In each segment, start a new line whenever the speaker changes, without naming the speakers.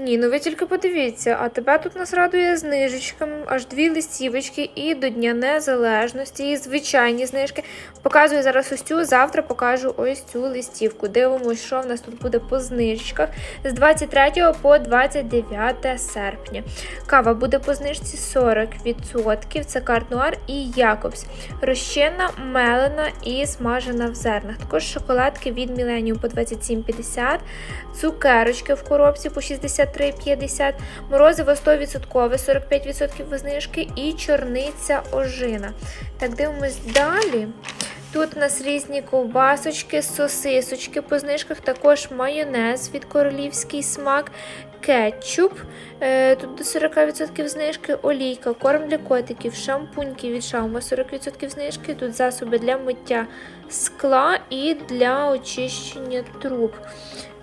Ні, ну ви тільки подивіться, а тебе тут нас радує знижечками, аж дві листівочки і до Дня Незалежності, і звичайні знижки. Показую зараз ось цю, завтра покажу ось цю листівку. Дивимось, що в нас тут буде по знижках з 23 по 29 серпня. Кава буде по знижці 40%. Це Карт-Нуар і Якобс. Розчинна, мелена і смажена в зернах. Також шоколадки від Millennium по 27,50, цукерочки в коробці по 63,50, морозиво 100%, 45% знижки і чорниця ожина. Так, дивимось далі. Тут у нас різні ковбасочки, сосисочки по знижках, також майонез від королівський смак, кетчуп, е, тут до 40% знижки, олійка, корм для котиків, шампуньки від шаума 40% знижки, тут засоби для миття скла і для очищення труб.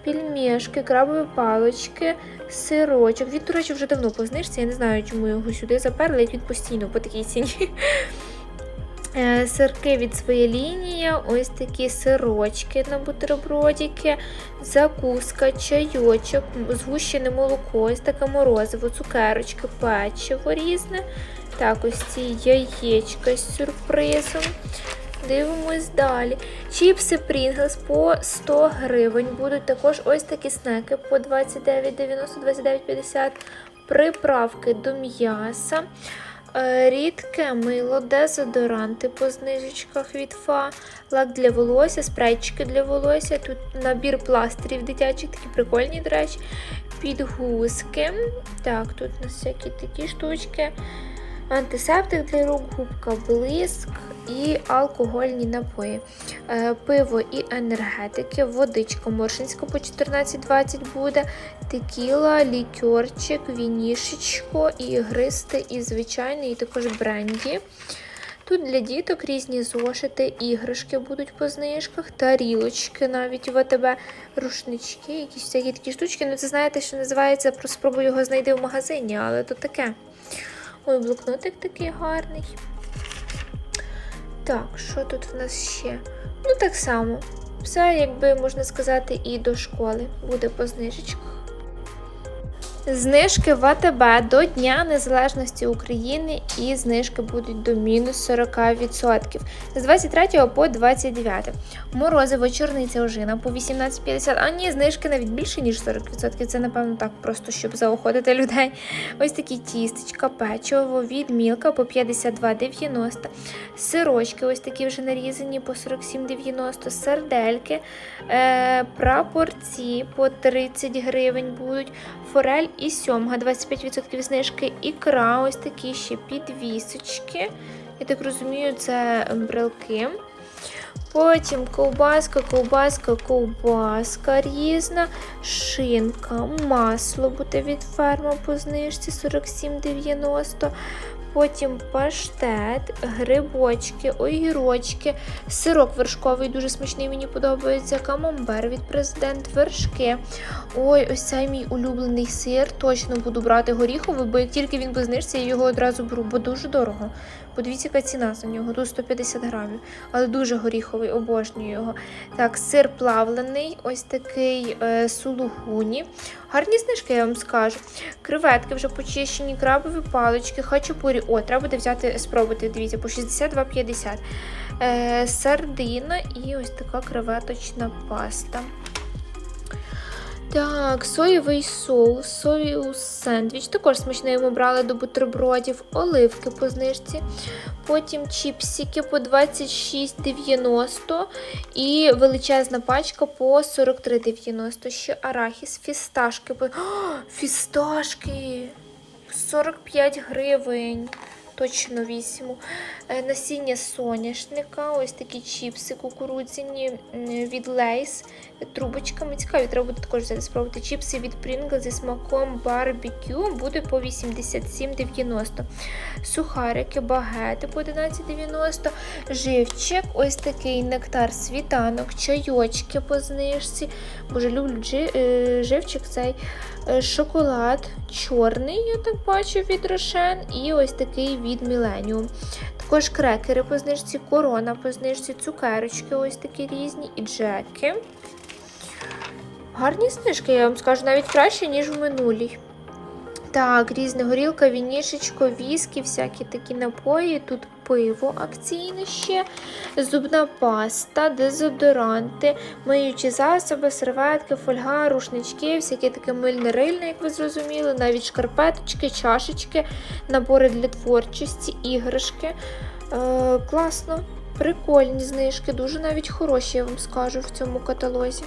Пільмешки, крабові палочки, сирочок. Він, до речі, вже давно по. Я не знаю, чому його сюди заперли, як він постійно по такій ціні. Е, Сирки від своєї лінії, ось такі сирочки на бутербродики, закуска, чайочок, згущене молоко, ось таке морозиво, цукерочки, печиво різне. Так, ось ці яєчка з сюрпризом. Дивимось далі. Чіпси Pringles по 100 гривень. Будуть також ось такі снеки по 29,90, 29,50. Приправки до м'яса. Е, Рідке мило, дезодоранти по знижечках від ФА, лак для волосся, спрейчики для волосся. Тут набір пластирів дитячих, такі прикольні, до речі. Підгузки. Так, тут у нас всякі такі штучки. Антисептик для рук, губка блиск і алкогольні напої. Е, Пиво і енергетики, водичка моршинська по 14,20 буде, текіла, лікерчик, вінішечко, і ігристе, і звичайний, і також бренді. Тут для діток різні зошити, іграшки будуть по знижках, тарілочки навіть в АТБ, рушнички, якісь всякі такі штучки. Ну, це знаєте, що називається, про спробую його знайти в магазині, але то таке. Ой, блокнотик такий гарний. Так, що тут в нас ще? Ну, так само. Все, якби можна сказати, і до школи буде по знижечках. Знижки в АТБ до Дня Незалежності України і знижки будуть до мінус 40% з 23 по 29. Морозиво, чорниця ожина по 18,50, а ні, знижки навіть більше, ніж 40%. Це, напевно, так просто, щоб заохотити людей. Ось такі тістечка, печиво від мілка по 52,90. Сирочки, ось такі вже нарізані по 47,90, сердельки, е, прапорці по 30 гривень будуть, форель і сьомга 25% знижки, ікра, ось такі ще підвісочки. Я так розумію, це брелки. Потім ковбаска, ковбаска, ковбаска різна, шинка, масло буде від ферма по знижці 47,90. Потім паштет, грибочки, огірочки, сирок вершковий, дуже смачний, мені подобається. Камамбер від президент, вершки. Ой, ось цей мій улюблений сир. Точно буду брати горіховий, бо як тільки він без я його одразу беру, бо дуже дорого. Подивіться, яка ціна за нього, тут 150 грамів, але дуже горіховий, обожнюю його. Так, сир плавлений, ось такий е, сулугуні. Гарні знижки, я вам скажу. Креветки вже почищені, крабові палички, хачапурі. О, треба буде взяти, спробувати, дивіться, по 62,50. Е, сардина і ось така креветочна паста. Так, соєвий соус, соєус сендвіч. Також смачно йому брали до бутербродів, оливки по знижці. Потім чіпсики по 26,90 і величезна пачка по 43,90. Ще арахіс, фісташки. Фісташки! 45 гривень. Точно візьму. Е, Насіння соняшника, ось такі чіпси кукурудзяні від Лейс трубочками. Цікаві, треба буде також взяти спробувати. Чіпси від Pringles зі смаком барбекю буде по 87,90. Сухарики, багети по 11,90. Живчик, ось такий нектар світанок, чайочки по знижці. Боже, люблю е, живчик цей Е, шоколад чорний, я так бачу, від Рошен, і ось такий від Millennium. Також крекери по знижці, корона по знижці, цукерочки ось такі різні, і джеки. Гарні знижки, я вам скажу, навіть краще, ніж в минулій. Так, різне горілка, вінішечко, віскі, всякі такі напої. Тут пиво акційне ще, зубна паста, дезодоранти, миючі засоби, серветки, фольга, рушнички, всяке таке мильне рильне, як ви зрозуміли, навіть шкарпеточки, чашечки, набори для творчості, іграшки. Е, класно, прикольні знижки, дуже навіть хороші, я вам скажу в цьому каталозі.